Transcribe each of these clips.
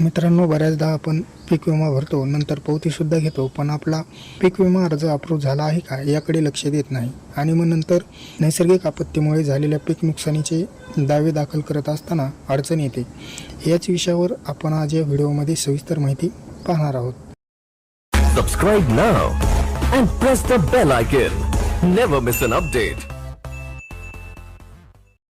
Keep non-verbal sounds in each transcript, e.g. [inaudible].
मित्रांनो बऱ्याचदा आपण पीक विमा भरतो नंतर पावतीसुद्धा घेतो पण आपला पीक विमा अर्ज अप्रूव्ह झाला आहे का याकडे लक्ष देत नाही आणि मग नंतर नैसर्गिक आपत्तीमुळे झालेल्या पीक नुकसानीचे दावे दाखल करत असताना अडचण येते याच विषयावर आपण आज या व्हिडिओमध्ये सविस्तर माहिती पाहणार आहोत Subscribe now and press the bell icon. Never miss an update.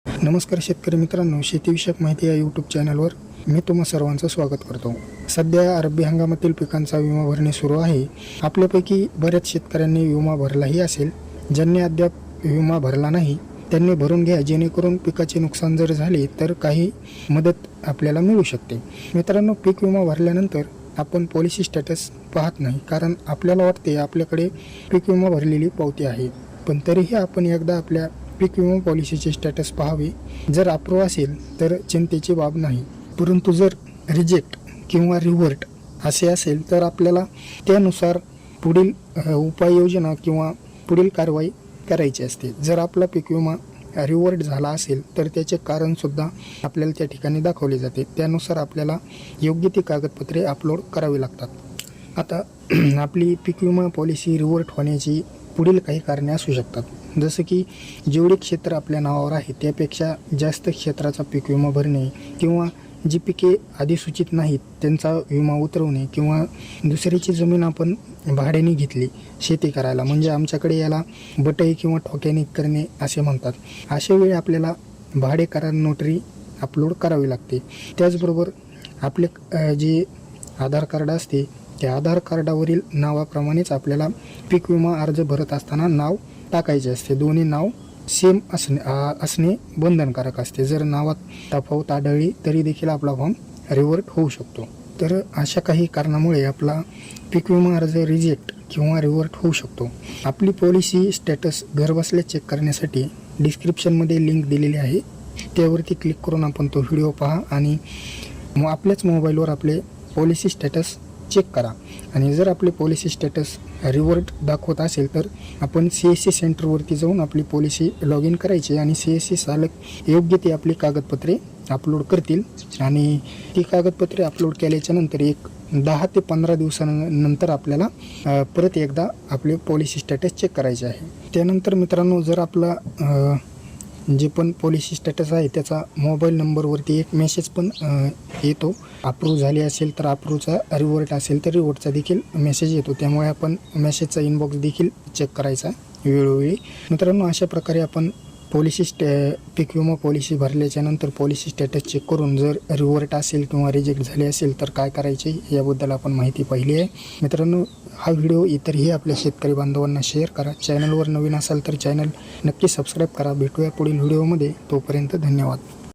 नमस्कार शेतकरी मित्रांनो शेतीविषयक माहिती या यूट्यूब चॅनलवर मी तुम्हा सर्वांचं स्वागत करतो. सध्या रब्बी हंगामातील पिकांचा विमा भरणे सुरू आहे. आपल्यापैकी बऱ्याच शेतकऱ्यांनी विमा भरलाही असेल. ज्यांनी अद्याप विमा भरला नाही त्यांनी भरून घ्या. जेणेकरून पिकाचे नुकसान जर झाले तर काही मदत आपल्याला मिळू शकते. मित्रांनो पीक विमा भरल्यानंतर आपण पॉलिसी स्टॅटस पाहत नाही कारण आपल्याला वाटते आपल्याकडे पीक विमा भरलेली पावती आहे. पण तरीही आपण एकदा आपल्या पीक विमा पॉलिसीचे स्टॅटस पाहावे. जर अप्रूव्ह असेल तर चिंतेची बाब नाही. परंतु जर रिजेक्ट किंवा रिव्हर्ट असे असेल तर आपल्याला त्यानुसार पुढील उपाययोजना किंवा पुढील कारवाई करायची असते. जर आपला पीक विमा रिवर्ट झाला असेल तर त्याचे कारणसुद्धा आपल्याला त्या ठिकाणी दाखवले जाते. त्यानुसार आपल्याला योग्य ती कागदपत्रे अपलोड करावी लागतात. आता [clears throat] आपली पीक विमा पॉलिसी रिवर्ट होण्याची पुढील काही कारणे असू शकतात. जसं की जेवढे क्षेत्र आपल्या नावावर आहे त्यापेक्षा जास्त क्षेत्राचा पीक विमा भरणे किंवा जी पिके अधिसूचित नाहीत त्यांचा विमा उतरवणे किंवा दुसऱ्याची जमीन आपण भाड्याने घेतली शेती करायला. म्हणजे आमच्याकडे याला बटई किंवा ठोक्याने करणे असे म्हणतात. अशा वेळी आपल्याला भाडे करार नोटरी अपलोड करावी लागते. त्याचबरोबर आपले जे आधार कार्ड असते त्या आधार कार्डावरील नावाप्रमाणेच आपल्याला पीक विमा अर्ज भरत असताना नाव टाकायचे असते. दोन्ही नाव सेम असणे असणे बंधनकारक असते. जर नावात तफावत आढळली तरी देखील आपला फॉर्म रिवर्ट होऊ शकतो. तर अशा काही कारणामुळे आपला पीक विमा अर्ज रिजेक्ट किंवा रिवर्ट होऊ शकतो. आपली पॉलिसी स्टॅटस घरबसल्या चेक करण्यासाठी डिस्क्रिप्शनमध्ये लिंक दिलेली आहे. त्यावरती क्लिक करून आपण तो व्हिडिओ पहा आणि मग आपल्याच मोबाईलवर आपले पॉलिसी स्टॅटस चेक करा. आणि जर आपले पॉलिसी स्टेटस रिवर्ट दाखवत असेल तर आपण सी एस सी सेंटरवरती जाऊन आपली पॉलिसी लॉग इन करायची आणि सी एस सी चालक योग्य ते आपली कागदपत्रे अपलोड करतील. आणि ती कागदपत्रे अपलोड केल्याच्यानंतर एक दहा ते पंधरा दिवसानंतर आपल्याला परत एकदा आपले पॉलिसी स्टेटस चेक करायचे आहे. त्यानंतर मित्रांनो जर आपला जे पण पॉलिसी स्टेटस आहे त्याचा मोबाईल नंबरवरती एक मेसेज पण येतो. अप्रूव्ह झाली असेल तर अप्रूव्हचा रिवोर्ट असेल तर रिवोर्टचा देखील मेसेज येतो. त्यामुळे आपण मेसेजचा इनबॉक्स देखील चेक करायचा वेळोवेळी. मित्रांनो अशा प्रकारे आपण पॉलिसी स्टे पीक विमा पॉलिसी भरल्याच्यानंतर पॉलिसी स्टेटस चेक करून जर रिवर्ट असेल किंवा रिजेक्ट झाले असेल तर काय करायचे याबद्दल आपण माहिती पाहिली आहे. मित्रांनो हा व्हिडिओ इतरही आपल्या शेतकरी बांधवांना शेअर करा. चॅनलवर नवीन असाल तर चॅनल नक्की सबस्क्राईब करा. भेटूया पुढील व्हिडिओमध्ये. तोपर्यंत धन्यवाद.